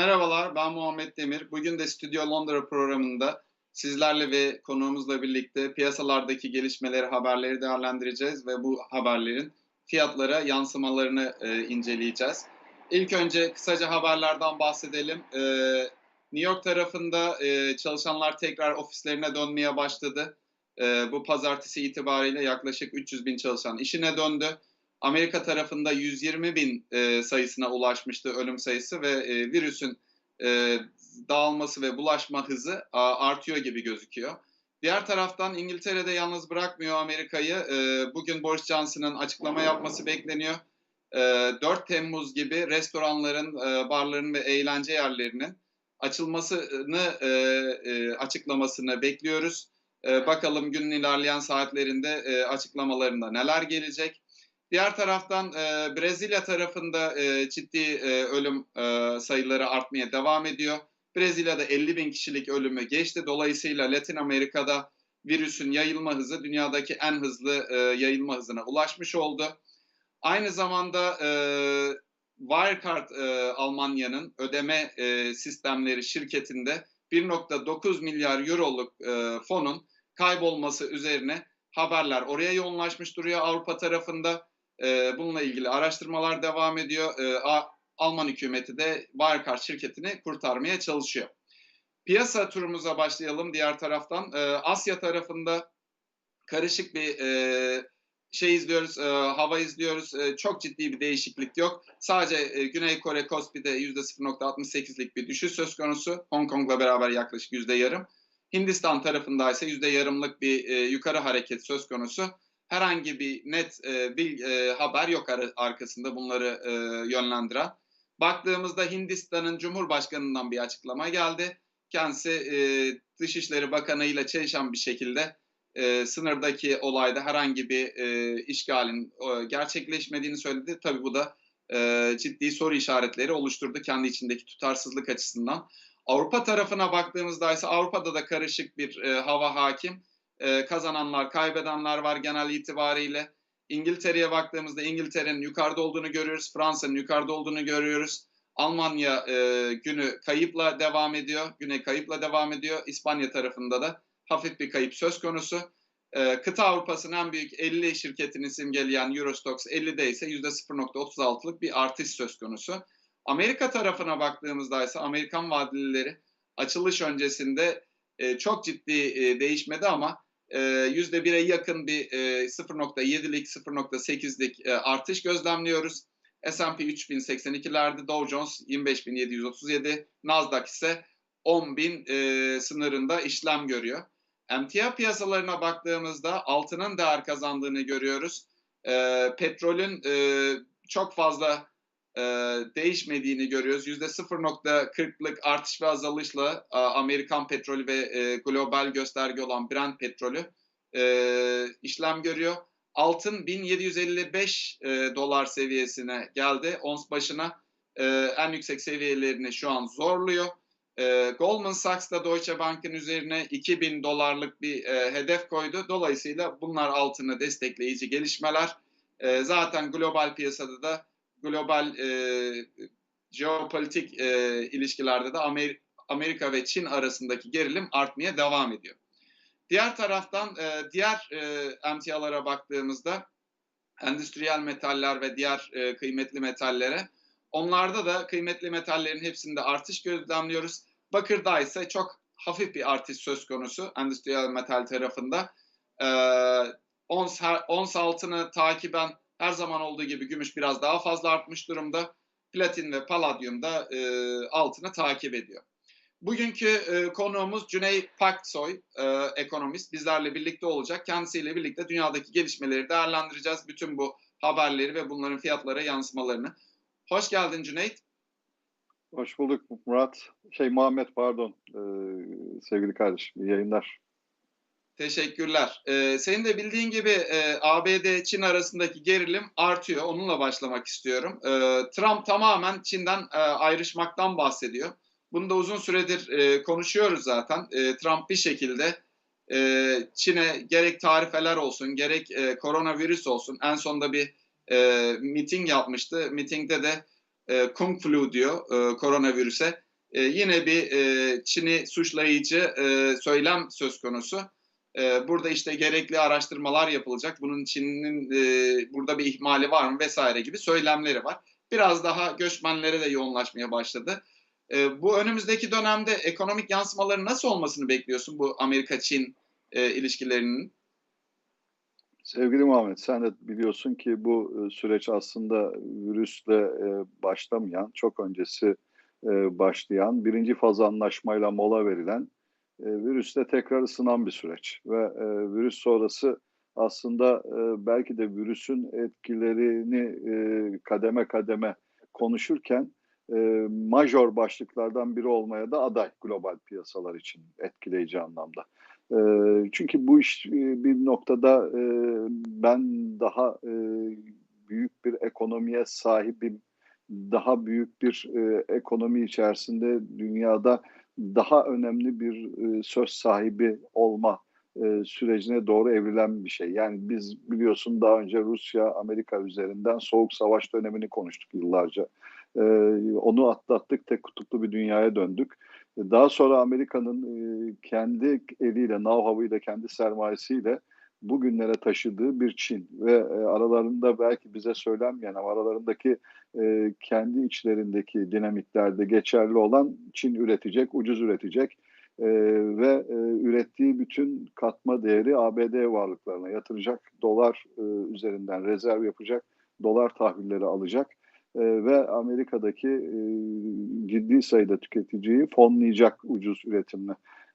Merhabalar, ben Muhammed Demir. Bugün de Stüdyo Londra programında sizlerle ve konuğumuzla birlikte piyasalardaki gelişmeleri, haberleri değerlendireceğiz ve bu haberlerin fiyatlara yansımalarını e, inceleyeceğiz. İlk önce kısaca haberlerden bahsedelim. E, New York tarafında e, çalışanlar tekrar ofislerine dönmeye başladı. E, bu pazartesi itibariyle yaklaşık 300 bin çalışan işine döndü. Amerika tarafında 120 bin e, sayısına ulaşmıştı ölüm sayısı ve e, virüsün e, dağılması ve bulaşma hızı a, artıyor gibi gözüküyor. Diğer taraftan İngiltere'de yalnız bırakmıyor Amerika'yı. E, bugün Boris Johnson'ın açıklama yapması bekleniyor. E, 4 Temmuz gibi restoranların, e, barların ve eğlence yerlerinin açılmasını e, e, açıklamasını bekliyoruz. E, bakalım günün ilerleyen saatlerinde e, açıklamalarında neler gelecek. Diğer taraftan e, Brezilya tarafında e, ciddi e, ölüm e, sayıları artmaya devam ediyor. Brezilya'da 50 bin kişilik ölümü geçti. Dolayısıyla Latin Amerika'da virüsün yayılma hızı dünyadaki en hızlı e, yayılma hızına ulaşmış oldu. Aynı zamanda e, Wirecard e, Almanya'nın ödeme e, sistemleri şirketinde 1.9 milyar euroluk e, fonun kaybolması üzerine haberler oraya yoğunlaşmış duruyor Avrupa tarafında. E, bununla ilgili araştırmalar devam ediyor. E, Alman hükümeti de Wirecard şirketini kurtarmaya çalışıyor. Piyasa turumuza başlayalım diğer taraftan. E, Asya tarafında karışık bir e, şey izliyoruz, e, hava izliyoruz. E, çok ciddi bir değişiklik yok. Sadece e, Güney Kore Kospi'de %0.68'lik bir düşüş söz konusu. Hong Kong'la beraber yaklaşık yüzde yarım. Hindistan tarafında ise yüzde yarımlık bir e, yukarı hareket söz konusu herhangi bir net e, bir e, haber yok ar- arkasında bunları e, yönlendiren. Baktığımızda Hindistan'ın Cumhurbaşkanı'ndan bir açıklama geldi. Kendisi e, Dışişleri Bakanı ile çelişen bir şekilde e, sınırdaki olayda herhangi bir e, işgalin e, gerçekleşmediğini söyledi. Tabii bu da e, ciddi soru işaretleri oluşturdu kendi içindeki tutarsızlık açısından. Avrupa tarafına baktığımızda ise Avrupa'da da karışık bir e, hava hakim e, kazananlar, kaybedenler var genel itibariyle. İngiltere'ye baktığımızda İngiltere'nin yukarıda olduğunu görüyoruz, Fransa'nın yukarıda olduğunu görüyoruz. Almanya e, günü kayıpla devam ediyor, güne kayıpla devam ediyor. İspanya tarafında da hafif bir kayıp söz konusu. E, kıta Avrupa'sının en büyük 50 şirketini simgeleyen Eurostox 50'de ise %0.36'lık bir artış söz konusu. Amerika tarafına baktığımızda ise Amerikan vadelileri açılış öncesinde e, çok ciddi e, değişmedi ama %1'e yakın bir 0.7'lik 0.8'lik artış gözlemliyoruz. S&P 3082'lerde, Dow Jones 25737, Nasdaq ise 10.000 e, sınırında işlem görüyor. Emtia piyasalarına baktığımızda altının değer kazandığını görüyoruz. E, petrolün e, çok fazla e, değişmediğini görüyoruz. %0.40'lık artış ve azalışla e, Amerikan petrolü ve e, global gösterge olan Brent petrolü e, işlem görüyor. Altın 1755 e, dolar seviyesine geldi. Ons başına e, en yüksek seviyelerini şu an zorluyor. E, Goldman Sachs da Deutsche Bank'ın üzerine 2000 dolarlık bir e, hedef koydu. Dolayısıyla bunlar altını destekleyici gelişmeler. E, zaten global piyasada da global e, jeopolitik e, ilişkilerde de Amer Amerika ve Çin arasındaki gerilim artmaya devam ediyor. Diğer taraftan e, diğer e, emtialara baktığımızda endüstriyel metaller ve diğer e, kıymetli metallere onlarda da kıymetli metallerin hepsinde artış gözlemliyoruz. Bakırda ise çok hafif bir artış söz konusu endüstriyel metal tarafında. E, ons, ons altını takiben her zaman olduğu gibi gümüş biraz daha fazla artmış durumda. Platin ve paladyum da e, altını takip ediyor. Bugünkü e, konuğumuz Cüney Paksoy, e, ekonomist. Bizlerle birlikte olacak. Kendisiyle birlikte dünyadaki gelişmeleri değerlendireceğiz. Bütün bu haberleri ve bunların fiyatlara yansımalarını. Hoş geldin Cüneyt. Hoş bulduk Murat. Şey Muhammed pardon. Ee, sevgili kardeşim iyi yayınlar. Teşekkürler. Ee, senin de bildiğin gibi e, ABD-Çin arasındaki gerilim artıyor. Onunla başlamak istiyorum. Ee, Trump tamamen Çin'den e, ayrışmaktan bahsediyor. Bunu da uzun süredir e, konuşuyoruz zaten. E, Trump bir şekilde e, Çin'e gerek tarifeler olsun, gerek e, koronavirüs olsun. En sonunda bir e, miting yapmıştı. Mitingde de e, Kung Flu diyor e, koronavirüse. E, yine bir e, Çin'i suçlayıcı e, söylem söz konusu. E, burada işte gerekli araştırmalar yapılacak. Bunun Çin'in e, burada bir ihmali var mı vesaire gibi söylemleri var. Biraz daha göçmenlere de yoğunlaşmaya başladı. E, bu önümüzdeki dönemde ekonomik yansımaları nasıl olmasını bekliyorsun bu Amerika-Çin e, ilişkilerinin? Sevgili Muhammed, sen de biliyorsun ki bu e, süreç aslında virüsle başlamayan, çok öncesi başlayan, birinci faz anlaşmayla mola verilen, virüsle tekrar ısınan bir süreç. Ve virüs sonrası aslında belki de virüsün etkilerini kademe kademe konuşurken major başlıklardan biri olmaya da aday global piyasalar için etkileyici anlamda. Çünkü bu iş bir noktada ben daha büyük bir ekonomiye sahibim, daha büyük bir ekonomi içerisinde dünyada daha önemli bir söz sahibi olma sürecine doğru evrilen bir şey. Yani biz biliyorsun daha önce Rusya, Amerika üzerinden soğuk savaş dönemini konuştuk yıllarca. Onu atlattık, tek kutuplu bir dünyaya döndük daha sonra Amerika'nın e, kendi eliyle, know-how'ıyla, kendi sermayesiyle bugünlere taşıdığı bir Çin ve e, aralarında belki bize söylenmeyen ama aralarındaki e, kendi içlerindeki dinamiklerde geçerli olan Çin üretecek, ucuz üretecek ve ürettiği bütün katma değeri ABD varlıklarına yatıracak, dolar üzerinden rezerv yapacak, dolar tahvilleri alacak e, ve Amerika'daki e, ciddi sayıda tüketiciyi fonlayacak ucuz üretimle.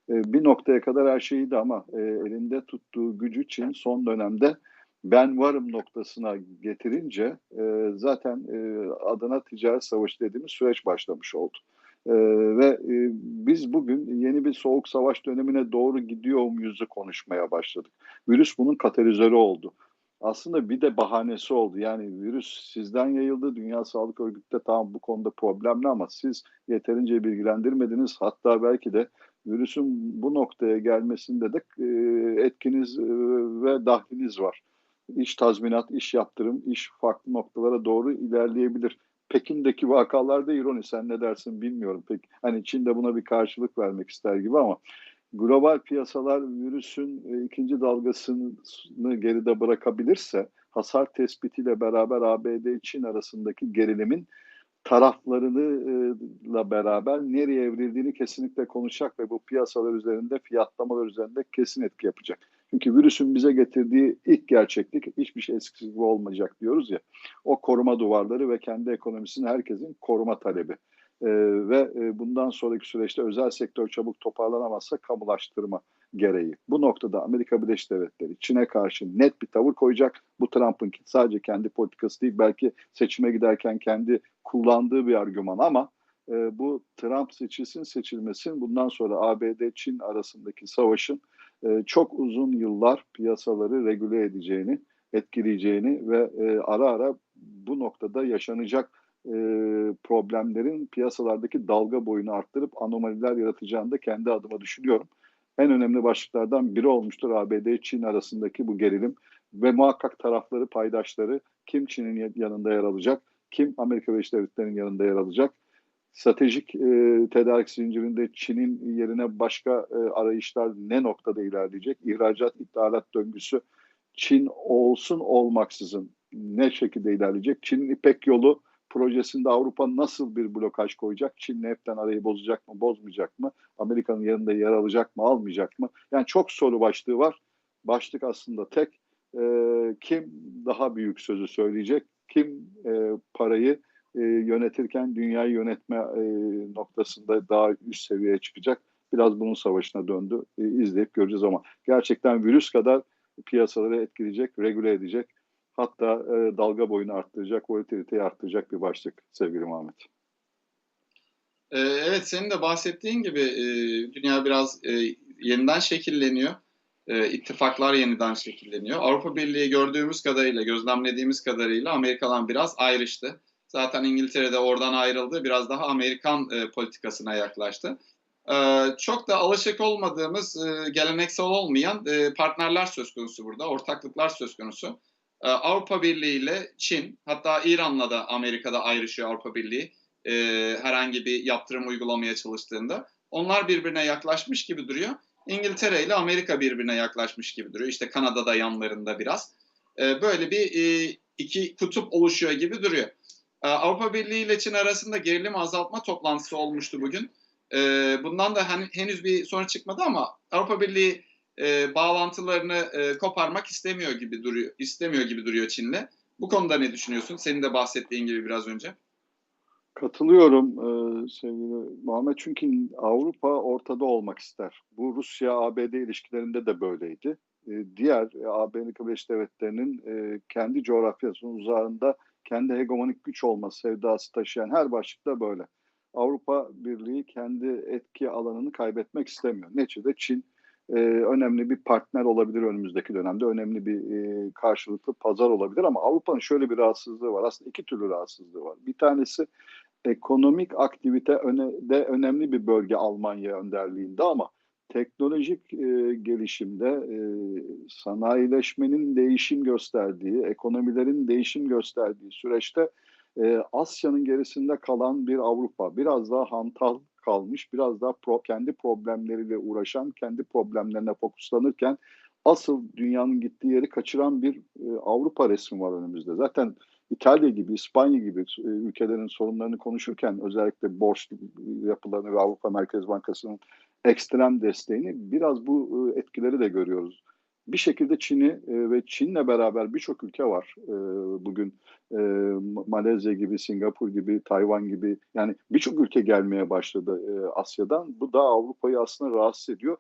E, bir noktaya kadar her şeyiydi ama e, elinde tuttuğu gücü için son dönemde ben varım noktasına getirince e, zaten adına ticaret savaşı dediğimiz süreç başlamış oldu. Ve biz bugün yeni bir soğuk savaş dönemine doğru gidiyor muyuzu konuşmaya başladık. Virüs bunun katalizörü oldu aslında bir de bahanesi oldu. Yani virüs sizden yayıldı. Dünya Sağlık Örgütü de tamam bu konuda problemli ama siz yeterince bilgilendirmediniz. Hatta belki de virüsün bu noktaya gelmesinde de e, etkiniz e, ve dahliniz var. İş tazminat, iş yaptırım, iş farklı noktalara doğru ilerleyebilir. Pekin'deki vakalarda ironi sen ne dersin bilmiyorum. Pek hani Çin de buna bir karşılık vermek ister gibi ama global piyasalar virüsün e, ikinci dalgasını geride bırakabilirse hasar tespitiyle beraber ABD-Çin arasındaki gerilimin taraflarıyla beraber nereye evrildiğini kesinlikle konuşacak ve bu piyasalar üzerinde fiyatlamalar üzerinde kesin etki yapacak. Çünkü virüsün bize getirdiği ilk gerçeklik hiçbir şey eskisi gibi olmayacak diyoruz ya. O koruma duvarları ve kendi ekonomisini herkesin koruma talebi e, ve e, bundan sonraki süreçte özel sektör çabuk toparlanamazsa kamulaştırma gereği. Bu noktada Amerika Birleşik Devletleri Çin'e karşı net bir tavır koyacak. Bu Trump'ın sadece kendi politikası değil belki seçime giderken kendi kullandığı bir argüman ama e, bu Trump seçilsin seçilmesin bundan sonra ABD-Çin arasındaki savaşın e, çok uzun yıllar piyasaları regüle edeceğini, etkileyeceğini ve e, ara ara bu noktada yaşanacak e, problemlerin piyasalardaki dalga boyunu arttırıp anomaliler yaratacağını da kendi adıma düşünüyorum. En önemli başlıklardan biri olmuştur ABD-Çin arasındaki bu gerilim ve muhakkak tarafları, paydaşları kim Çin'in yanında yer alacak, kim Amerika Birleşik Devletleri'nin yanında yer alacak. Stratejik e, tedarik zincirinde Çin'in yerine başka e, arayışlar ne noktada ilerleyecek? İhracat, ithalat döngüsü Çin olsun olmaksızın ne şekilde ilerleyecek? Çin'in İpek yolu projesinde Avrupa nasıl bir blokaj koyacak? Çin'le hepten arayı bozacak mı, bozmayacak mı? Amerika'nın yanında yer alacak mı, almayacak mı? Yani çok soru başlığı var. Başlık aslında tek. E, kim daha büyük sözü söyleyecek? Kim e, parayı e, yönetirken dünyayı yönetme e, noktasında daha üst seviyeye çıkacak? Biraz bunun savaşına döndü. E, izleyip göreceğiz ama gerçekten virüs kadar piyasaları etkileyecek, regüle edecek Hatta e, dalga boyunu arttıracak, volatiliteyi arttıracak bir başlık sevgili Muhammed. E, evet senin de bahsettiğin gibi e, dünya biraz e, yeniden şekilleniyor. E, ittifaklar yeniden şekilleniyor. Avrupa Birliği gördüğümüz kadarıyla, gözlemlediğimiz kadarıyla Amerika'dan biraz ayrıştı. Zaten İngiltere'de oradan ayrıldı. Biraz daha Amerikan e, politikasına yaklaştı. E, çok da alışık olmadığımız, e, geleneksel olmayan e, partnerler söz konusu burada. Ortaklıklar söz konusu. E, Avrupa Birliği ile Çin, hatta İran'la da Amerika'da ayrışıyor Avrupa Birliği e, herhangi bir yaptırım uygulamaya çalıştığında. Onlar birbirine yaklaşmış gibi duruyor. İngiltere ile Amerika birbirine yaklaşmış gibi duruyor. İşte Kanada'da yanlarında biraz. E, böyle bir e, iki kutup oluşuyor gibi duruyor. E, Avrupa Birliği ile Çin arasında gerilim azaltma toplantısı olmuştu bugün. E, bundan da hani, henüz bir sonuç çıkmadı ama Avrupa Birliği e, bağlantılarını e, koparmak istemiyor gibi duruyor. istemiyor gibi duruyor Çin'le. Bu konuda ne düşünüyorsun? Senin de bahsettiğin gibi biraz önce. Katılıyorum e, sevgili Muhammed çünkü Avrupa ortada olmak ister. Bu Rusya-ABD ilişkilerinde de böyleydi. E, diğer e, Amerika Birleşik Devletleri'nin e, kendi coğrafyasının uzağında kendi hegemonik güç olma sevdası taşıyan her başlıkta böyle. Avrupa Birliği kendi etki alanını kaybetmek istemiyor. Neticede Çin e, önemli bir partner olabilir önümüzdeki dönemde. Önemli bir e, karşılıklı pazar olabilir ama Avrupa'nın şöyle bir rahatsızlığı var. Aslında iki türlü rahatsızlığı var. Bir tanesi ekonomik aktivite öne, de önemli bir bölge Almanya önderliğinde ama teknolojik e, gelişimde e, sanayileşmenin değişim gösterdiği, ekonomilerin değişim gösterdiği süreçte e, Asya'nın gerisinde kalan bir Avrupa, biraz daha hantal kalmış, biraz daha pro, kendi problemleriyle uğraşan, kendi problemlerine fokuslanırken asıl dünyanın gittiği yeri kaçıran bir e, Avrupa resmi var önümüzde. Zaten İtalya gibi, İspanya gibi e, ülkelerin sorunlarını konuşurken özellikle borç yapılarını ve Avrupa Merkez Bankası'nın ekstrem desteğini biraz bu e, etkileri de görüyoruz. Bir şekilde Çin'i e, ve Çin'le beraber birçok ülke var e, bugün. E, Malezya gibi, Singapur gibi, Tayvan gibi yani birçok ülke gelmeye başladı Asya'dan. Bu da Avrupa'yı aslında rahatsız ediyor.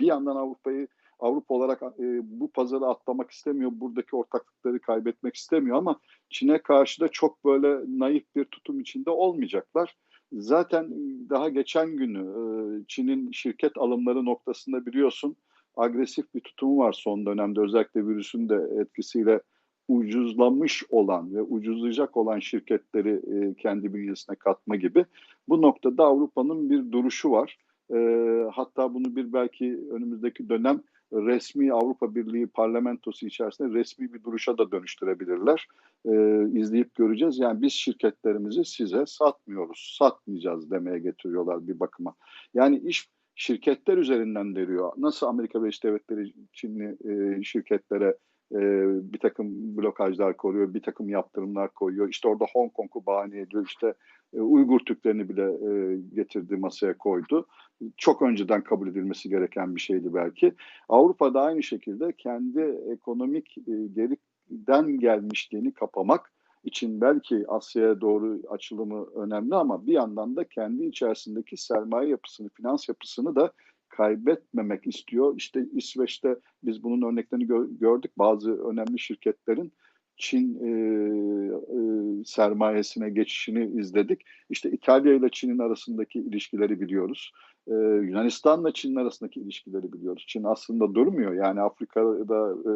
Bir yandan Avrupa'yı Avrupa olarak bu pazarı atlamak istemiyor, buradaki ortaklıkları kaybetmek istemiyor ama Çin'e karşı da çok böyle naif bir tutum içinde olmayacaklar. Zaten daha geçen günü Çin'in şirket alımları noktasında biliyorsun agresif bir tutumu var son dönemde özellikle virüsün de etkisiyle ucuzlamış olan ve ucuzlayacak olan şirketleri e, kendi bünyesine katma gibi. Bu noktada Avrupa'nın bir duruşu var. E, hatta bunu bir belki önümüzdeki dönem resmi Avrupa Birliği parlamentosu içerisinde resmi bir duruşa da dönüştürebilirler. Ee, izleyip göreceğiz. Yani biz şirketlerimizi size satmıyoruz, satmayacağız demeye getiriyorlar bir bakıma. Yani iş şirketler üzerinden veriyor. Nasıl Amerika Birleşik Devletleri Çinli e, şirketlere e, bir takım blokajlar koruyor, bir takım yaptırımlar koyuyor. İşte orada Hong Kong'u bahane ediyor. İşte e, Uygur Türklerini bile e, getirdi masaya koydu. Çok önceden kabul edilmesi gereken bir şeydi belki. Avrupa da aynı şekilde kendi ekonomik e, geriden gelmişliğini kapamak için belki Asya'ya doğru açılımı önemli ama bir yandan da kendi içerisindeki sermaye yapısını, finans yapısını da kaybetmemek istiyor. İşte İsveç'te biz bunun örneklerini gö- gördük. Bazı önemli şirketlerin Çin e, e, sermayesine geçişini izledik. İşte İtalya ile Çin'in arasındaki ilişkileri biliyoruz. E, Yunanistan'la Çin'in arasındaki ilişkileri biliyoruz. Çin aslında durmuyor. Yani Afrika'da e,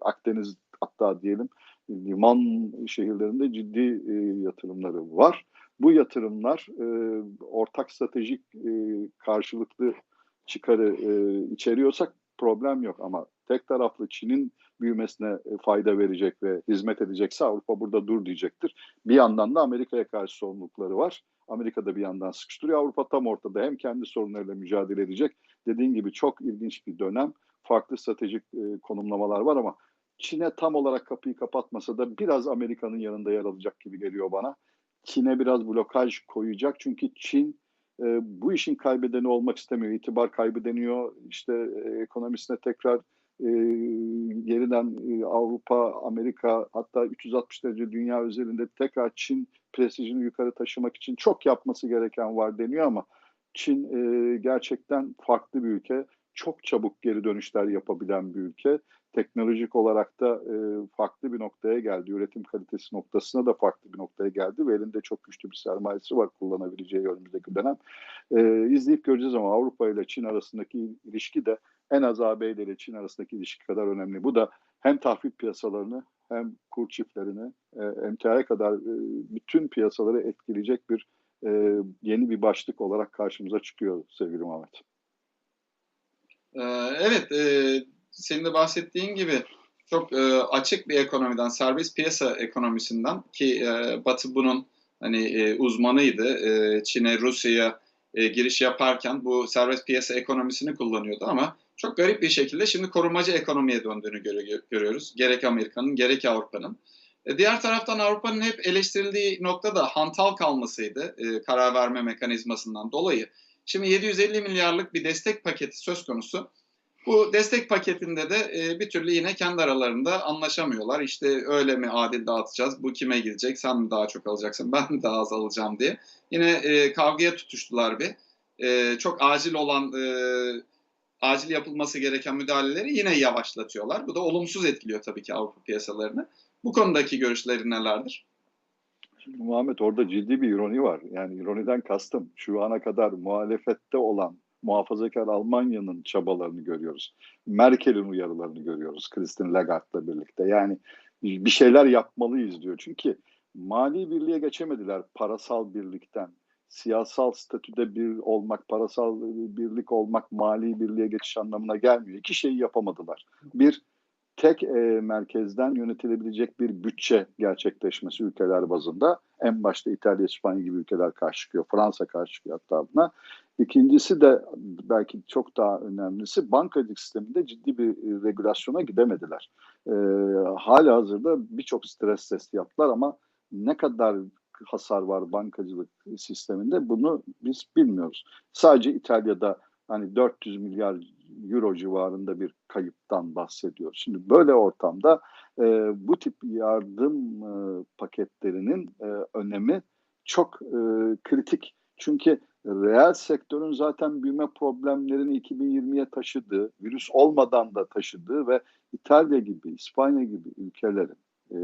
Akdeniz hatta diyelim liman şehirlerinde ciddi e, yatırımları var. Bu yatırımlar e, ortak stratejik e, karşılıklı çıkarı e, içeriyorsak problem yok ama tek taraflı Çin'in büyümesine e, fayda verecek ve hizmet edecekse Avrupa burada dur diyecektir. Bir yandan da Amerika'ya karşı sorumlulukları var. Amerika da bir yandan sıkıştırıyor. Avrupa tam ortada hem kendi sorunlarıyla mücadele edecek. Dediğin gibi çok ilginç bir dönem. Farklı stratejik e, konumlamalar var ama Çin'e tam olarak kapıyı kapatmasa da biraz Amerika'nın yanında yer alacak gibi geliyor bana. Çin'e biraz blokaj koyacak çünkü Çin e, bu işin kaybedeni olmak istemiyor. İtibar kaybı deniyor. İşte e, ekonomisine tekrar e, yeniden e, Avrupa, Amerika hatta 360 derece dünya üzerinde tekrar Çin prestijini yukarı taşımak için çok yapması gereken var deniyor ama Çin e, gerçekten farklı bir ülke. Çok çabuk geri dönüşler yapabilen bir ülke. Teknolojik olarak da e, farklı bir noktaya geldi. Üretim kalitesi noktasına da farklı bir noktaya geldi ve elinde çok güçlü bir sermayesi var kullanabileceği önümüzdeki dönem. E, izleyip göreceğiz ama Avrupa ile Çin arasındaki ilişki de en az AB ile Çin arasındaki ilişki kadar önemli. Bu da hem tahvil piyasalarını hem kur çiftlerini e, emtiaya kadar e, bütün piyasaları etkileyecek bir e, yeni bir başlık olarak karşımıza çıkıyor sevgili Mehmet. Ee, evet, e, senin de bahsettiğin gibi çok e, açık bir ekonomiden, serbest piyasa ekonomisinden ki e, Batı bunun hani uzmanıydı. Çin'e, Rusya'ya giriş yaparken bu serbest piyasa ekonomisini kullanıyordu ama çok garip bir şekilde şimdi korumacı ekonomiye döndüğünü görü- görüyoruz. Gerek Amerika'nın gerek Avrupa'nın. Diğer taraftan Avrupa'nın hep eleştirildiği nokta da hantal kalmasıydı karar verme mekanizmasından dolayı. Şimdi 750 milyarlık bir destek paketi söz konusu. Bu destek paketinde de e, bir türlü yine kendi aralarında anlaşamıyorlar. İşte öyle mi adil dağıtacağız, bu kime gidecek, sen mi daha çok alacaksın, ben mi daha az alacağım diye. Yine e, kavgaya tutuştular bir. E, çok acil olan, e, acil yapılması gereken müdahaleleri yine yavaşlatıyorlar. Bu da olumsuz etkiliyor tabii ki Avrupa piyasalarını. Bu konudaki görüşleri nelerdir? Şimdi Muhammed orada ciddi bir ironi var. Yani ironiden kastım şu ana kadar muhalefette olan muhafazakar Almanya'nın çabalarını görüyoruz. Merkel'in uyarılarını görüyoruz Christine Lagarde'la birlikte. Yani bir şeyler yapmalıyız diyor. Çünkü mali birliğe geçemediler parasal birlikten. Siyasal statüde bir olmak, parasal birlik olmak mali birliğe geçiş anlamına gelmiyor. İki şeyi yapamadılar. Bir, tek e, merkezden yönetilebilecek bir bütçe gerçekleşmesi ülkeler bazında. En başta İtalya, İspanya gibi ülkeler karşı çıkıyor. Fransa karşı çıkıyor hatta buna. İkincisi de belki çok daha önemlisi bankacılık sisteminde ciddi bir e, regülasyona gidemediler. E, hala hazırda birçok stres testi yaptılar ama ne kadar hasar var bankacılık sisteminde bunu biz bilmiyoruz. Sadece İtalya'da hani 400 milyar euro civarında bir kayıptan bahsediyoruz. Şimdi böyle ortamda e, bu tip yardım e, paketlerinin e, önemi çok e, kritik. Çünkü reel sektörün zaten büyüme problemlerini 2020'ye taşıdığı, virüs olmadan da taşıdığı ve İtalya gibi, İspanya gibi ülkelerin e,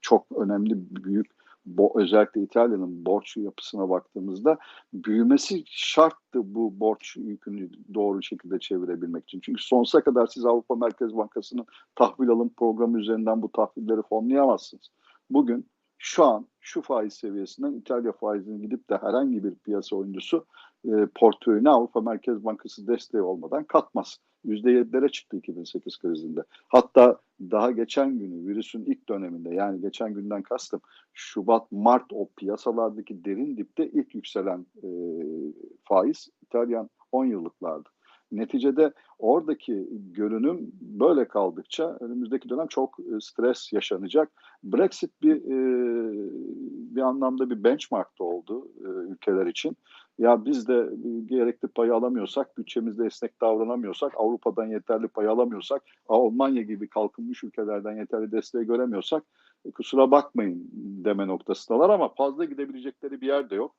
çok önemli büyük bo, özellikle İtalya'nın borç yapısına baktığımızda büyümesi şarttı bu borç yükünü doğru şekilde çevirebilmek için. Çünkü sonsuza kadar siz Avrupa Merkez Bankası'nın tahvil alım programı üzerinden bu tahvilleri fonlayamazsınız. Bugün şu an şu faiz seviyesinden İtalya faizini gidip de herhangi bir piyasa oyuncusu e, portföyüne Avrupa Merkez Bankası desteği olmadan katmaz. %7'lere çıktı 2008 krizinde. Hatta daha geçen günü virüsün ilk döneminde yani geçen günden kastım Şubat, Mart o piyasalardaki derin dipte ilk yükselen e, faiz İtalyan 10 yıllıklardı. Neticede oradaki görünüm böyle kaldıkça önümüzdeki dönem çok e, stres yaşanacak. Brexit bir e, bir anlamda bir benchmark da oldu e, ülkeler için. Ya biz de gerekli payı alamıyorsak, bütçemizde esnek davranamıyorsak, Avrupa'dan yeterli pay alamıyorsak, Almanya gibi kalkınmış ülkelerden yeterli desteği göremiyorsak kusura bakmayın deme noktasındalar ama fazla gidebilecekleri bir yer de yok.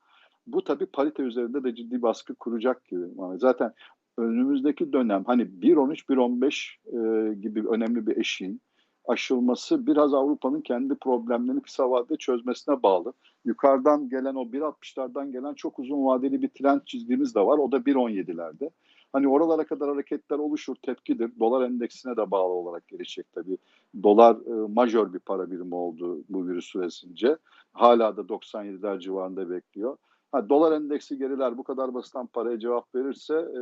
Bu tabii parite üzerinde de ciddi baskı kuracak gibi. Zaten önümüzdeki dönem hani 1.13-1.15 e, gibi önemli bir eşiğin aşılması biraz Avrupa'nın kendi problemlerini kısa vadede çözmesine bağlı. Yukarıdan gelen o 1.60'lardan gelen çok uzun vadeli bir trend çizdiğimiz de var. O da 1.17'lerde. Hani oralara kadar hareketler oluşur, tepkidir. Dolar endeksine de bağlı olarak gelişecek tabii. Dolar e, majör bir para birimi oldu bu virüs süresince. Hala da 97'ler civarında bekliyor. Ha, dolar endeksi geriler bu kadar basitten paraya cevap verirse e,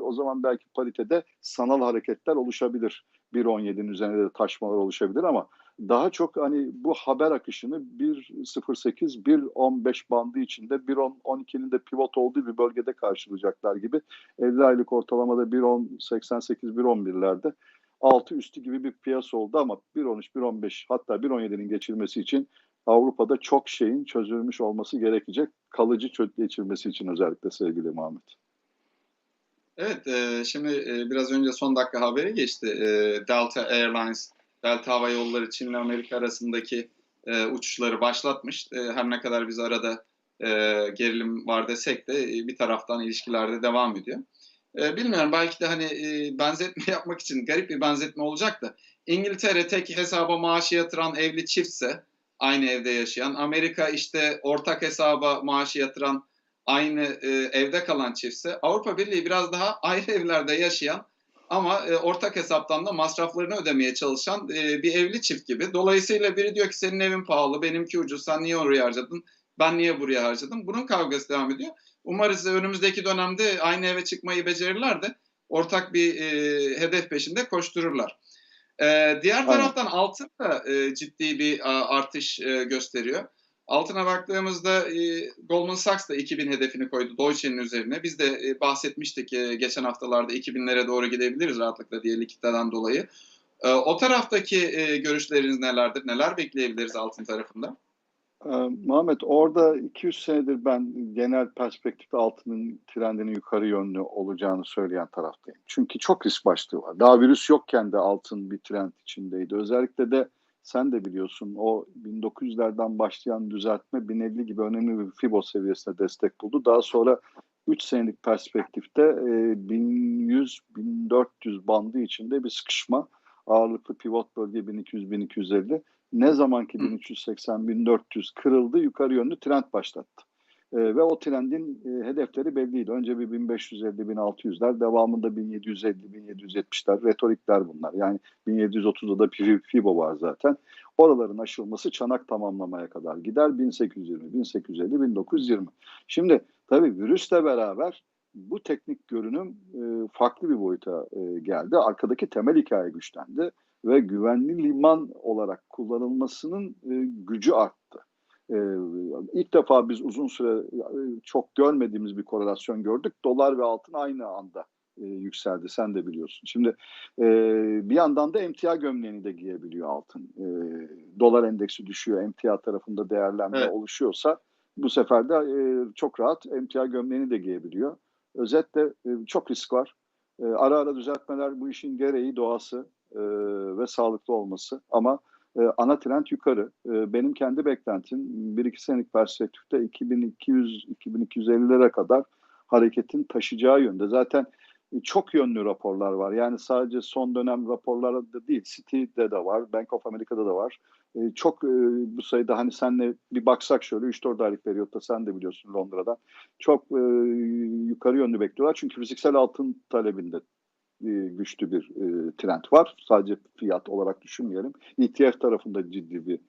o zaman belki paritede sanal hareketler oluşabilir. 1.17'nin üzerinde de taşmalar oluşabilir ama daha çok hani bu haber akışını 1.08, 1.15 bandı içinde 1.10-12'nin de pivot olduğu bir bölgede karşılayacaklar gibi 50 aylık ortalamada 1.10-88, 1.11'lerde altı üstü gibi bir piyasa oldu ama 1.13, 1.15 hatta 1.17'nin geçilmesi için Avrupa'da çok şeyin çözülmüş olması gerekecek. Kalıcı geçirmesi için özellikle sevgili Muhammed. Evet, e, şimdi e, biraz önce son dakika haberi geçti. E, Delta Airlines, Delta Hava Yolları Çin ile Amerika arasındaki e, uçuşları başlatmış. E, her ne kadar biz arada e, gerilim var desek de e, bir taraftan ilişkilerde devam ediyor. E, bilmiyorum belki de hani e, benzetme yapmak için garip bir benzetme olacak da İngiltere tek hesaba maaşı yatıran evli çiftse aynı evde yaşayan, Amerika işte ortak hesaba maaşı yatıran aynı e, evde kalan çiftse Avrupa Birliği biraz daha ayrı evlerde yaşayan ama e, ortak hesaptan da masraflarını ödemeye çalışan e, bir evli çift gibi. Dolayısıyla biri diyor ki senin evin pahalı, benimki ucuz, sen niye oraya harcadın, ben niye buraya harcadım? Bunun kavgası devam ediyor. Umarız önümüzdeki dönemde aynı eve çıkmayı becerirler de ortak bir e, hedef peşinde koştururlar. Ee, diğer Aynen. taraftan altın da e, ciddi bir a, artış e, gösteriyor. Altına baktığımızda e, Goldman Sachs da 2000 hedefini koydu Deutsche'nin üzerine. Biz de e, bahsetmiştik e, geçen haftalarda 2000'lere doğru gidebiliriz rahatlıkla diye likiditeden dolayı. E, o taraftaki e, görüşleriniz nelerdir? Neler bekleyebiliriz altın tarafında? Ee, Muhammed orada 200 senedir ben genel perspektifte altının trendinin yukarı yönlü olacağını söyleyen taraftayım. Çünkü çok risk başlığı var. Daha virüs yokken de altın bir trend içindeydi. Özellikle de sen de biliyorsun o 1900'lerden başlayan düzeltme 1050 gibi önemli bir Fibo seviyesine destek buldu. Daha sonra 3 senelik perspektifte e, 1100-1400 bandı içinde bir sıkışma ağırlıklı pivot bölge 1200-1250 ne zaman ki 1380-1400 kırıldı yukarı yönlü trend başlattı. E, ve o trendin e, hedefleri belliydi. Önce bir 1550-1600'ler, devamında 1750-1770'ler, retorikler bunlar. Yani 1730'da da FIBO var zaten. Oraların aşılması çanak tamamlamaya kadar gider 1820, 1850, 1920. Şimdi tabii virüsle beraber bu teknik görünüm e, farklı bir boyuta e, geldi. Arkadaki temel hikaye güçlendi ve güvenli liman olarak kullanılmasının e, gücü arttı. E, ilk defa biz uzun süre e, çok görmediğimiz bir korelasyon gördük. Dolar ve altın aynı anda e, yükseldi. Sen de biliyorsun. Şimdi e, bir yandan da emtia gömleğini de giyebiliyor altın. E, dolar endeksi düşüyor. Emtia tarafında değerlenme Evet. oluşuyorsa bu sefer de e, çok rahat emtia gömleğini de giyebiliyor. Özetle e, çok risk var. E, ara ara düzeltmeler bu işin gereği, doğası e, ve sağlıklı olması. Ama e, ana trend yukarı. Benim kendi beklentim 1-2 senelik perspektifte 2200-2250'lere kadar hareketin taşıyacağı yönde. Zaten çok yönlü raporlar var. Yani sadece son dönem raporlarda değil, Citi'de de var, Bank of America'da da var. E, çok e, bu sayıda hani senle bir baksak şöyle 3-4 aylık periyotta sen de biliyorsun Londra'dan. Çok e, yukarı yönlü bekliyorlar. Çünkü fiziksel altın talebinde e, güçlü bir trend var. Sadece fiyat olarak düşünmeyelim. ETF tarafında ciddi bir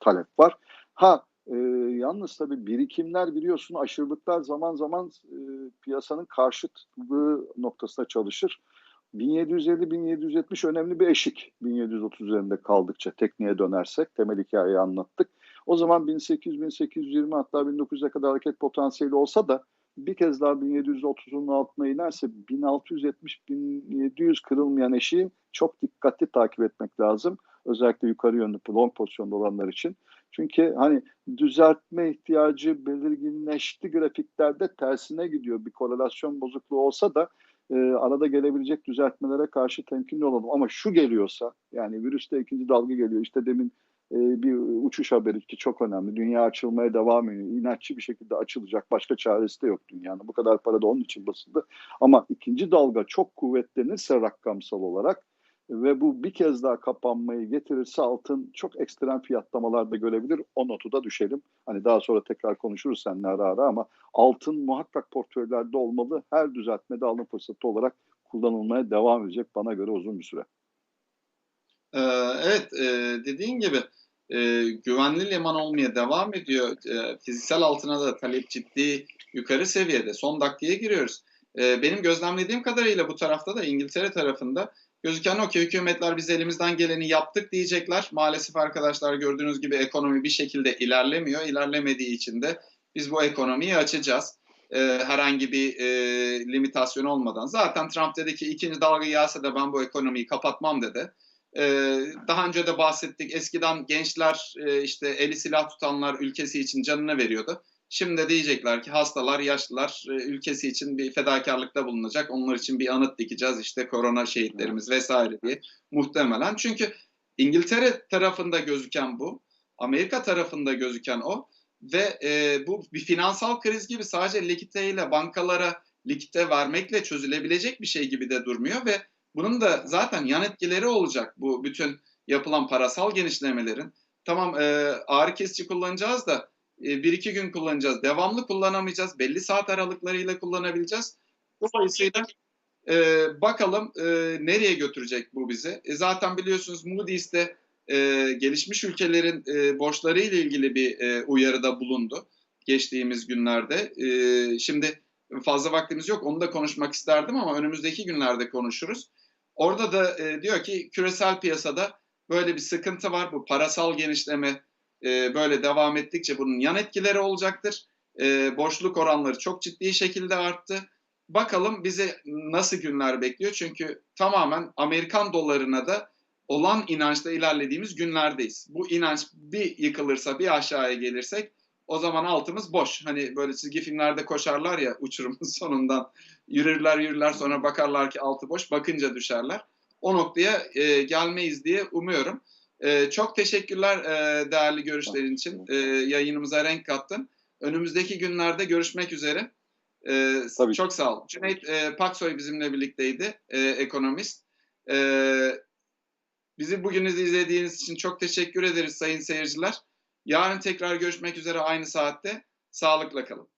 talep var. Ha e, yalnız tabii birikimler biliyorsun aşırılıklar zaman zaman e, piyasanın karşıtlığı noktasında çalışır. 1750-1770 önemli bir eşik. 1730 üzerinde kaldıkça tekniğe dönersek temel hikayeyi anlattık. O zaman 1800-1820 hatta 1900'e kadar hareket potansiyeli olsa da bir kez daha 1730'un altına inerse 1670-1700 kırılmayan eşiği çok dikkatli takip etmek lazım. Özellikle yukarı yönlü long pozisyonda olanlar için. Çünkü hani düzeltme ihtiyacı belirginleşti grafiklerde tersine gidiyor. Bir korelasyon bozukluğu olsa da e, arada gelebilecek düzeltmelere karşı temkinli olalım. Ama şu geliyorsa yani virüste ikinci dalga geliyor. İşte demin e, bir uçuş haberi ki çok önemli. Dünya açılmaya devam ediyor. İnatçı bir şekilde açılacak. Başka çaresi de yok dünyanın. Bu kadar para da onun için basıldı. Ama ikinci dalga çok kuvvetlenirse rakamsal olarak ve bu bir kez daha kapanmayı getirirse altın çok ekstrem fiyatlamalar da görebilir. O notu da düşelim. Hani daha sonra tekrar konuşuruz seninle ara ara ama altın muhakkak portföylerde olmalı. Her düzeltmede alım fırsatı olarak kullanılmaya devam edecek bana göre uzun bir süre. Ee, evet, e, dediğin gibi e, güvenli liman olmaya devam ediyor. E, fiziksel altına da talep ciddi yukarı seviyede. Son dakikaya giriyoruz. Benim gözlemlediğim kadarıyla bu tarafta da İngiltere tarafında gözüken o ki hükümetler biz elimizden geleni yaptık diyecekler. Maalesef arkadaşlar gördüğünüz gibi ekonomi bir şekilde ilerlemiyor. İlerlemediği için de biz bu ekonomiyi açacağız. E, herhangi bir e, limitasyon olmadan. Zaten Trump dedi ki ikinci dalga gelse de ben bu ekonomiyi kapatmam dedi. Ee, daha önce de bahsettik. Eskiden gençler e, işte eli silah tutanlar ülkesi için canını veriyordu. Şimdi diyecekler ki hastalar, yaşlılar e, ülkesi için bir fedakarlıkta bulunacak. Onlar için bir anıt dikeceğiz işte korona şehitlerimiz vesaire diye muhtemelen. Çünkü İngiltere tarafında gözüken bu, Amerika tarafında gözüken o ve e, bu bir finansal kriz gibi sadece likiditeyle bankalara likidite vermekle çözülebilecek bir şey gibi de durmuyor ve bunun da zaten yan etkileri olacak bu bütün yapılan parasal genişlemelerin. Tamam e, ağrı kesici kullanacağız da bir iki gün kullanacağız. Devamlı kullanamayacağız. Belli saat aralıklarıyla kullanabileceğiz. Dolayısıyla e, bakalım e, nereye götürecek bu bizi. E, zaten biliyorsunuz Moody's'te e, gelişmiş ülkelerin e, borçları ile ilgili bir e, uyarıda bulundu geçtiğimiz günlerde. E, şimdi fazla vaktimiz yok onu da konuşmak isterdim ama önümüzdeki günlerde konuşuruz. Orada da e, diyor ki küresel piyasada böyle bir sıkıntı var. Bu parasal genişleme e, böyle devam ettikçe bunun yan etkileri olacaktır. E, boşluk oranları çok ciddi şekilde arttı. Bakalım bizi nasıl günler bekliyor? Çünkü tamamen Amerikan dolarına da olan inançla ilerlediğimiz günlerdeyiz. Bu inanç bir yıkılırsa, bir aşağıya gelirsek o zaman altımız boş. Hani böyle çizgi filmlerde koşarlar ya uçurumun sonundan yürürler yürürler sonra bakarlar ki altı boş bakınca düşerler. O noktaya e, gelmeyiz diye umuyorum. E, çok teşekkürler e, değerli görüşlerin için. E, yayınımıza renk kattın. Önümüzdeki günlerde görüşmek üzere. E, Tabii. çok sağ ol. Cüneyt e, Paksoy bizimle birlikteydi, e, ekonomist. E, bizi bugün izlediğiniz için çok teşekkür ederiz sayın seyirciler. Yarın tekrar görüşmek üzere aynı saatte. Sağlıkla kalın.